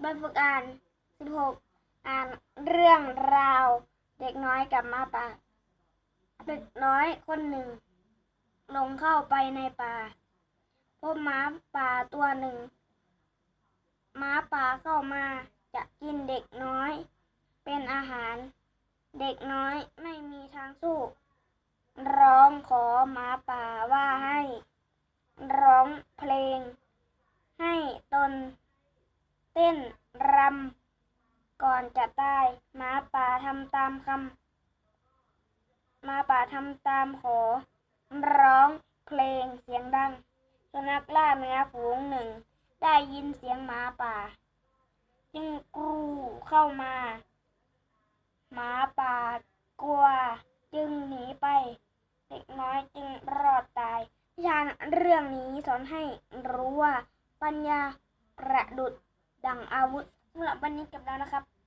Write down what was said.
ใบฝึกอ่าน 16 อ่านเรื่องราว เด็กน้อยกับมาป่าเด็กน้อยคนหนึ่ง ลงเข้าไปในป่า พบหมาป่าตัวหนึ่งหมาป่าเข้ามาจะกินเด็กน้อย เป็นอาหาร เด็กน้อยไม่มีทางสู้ ร้องขอหมาป่าว่าให้ ร้องเพลง เต้นรำก่อนจะตายหมาป่าทำตามคำหมาป่าทำตามขอ ร้องเพลงเสียงดังสุนัขล่าเนื้อฝูงหนึ่ง ได้ยินเสียงหมาป่า จึงกรูเข้ามา หมาป่ากลัวจึงหนีไป เด็กน้อยจึงรอดตายนิทานเรื่องนี้สอนให้รู้ว่าปัญญาประดุด ดังอาวุธสำหรับวันนี้กับเรานะครับ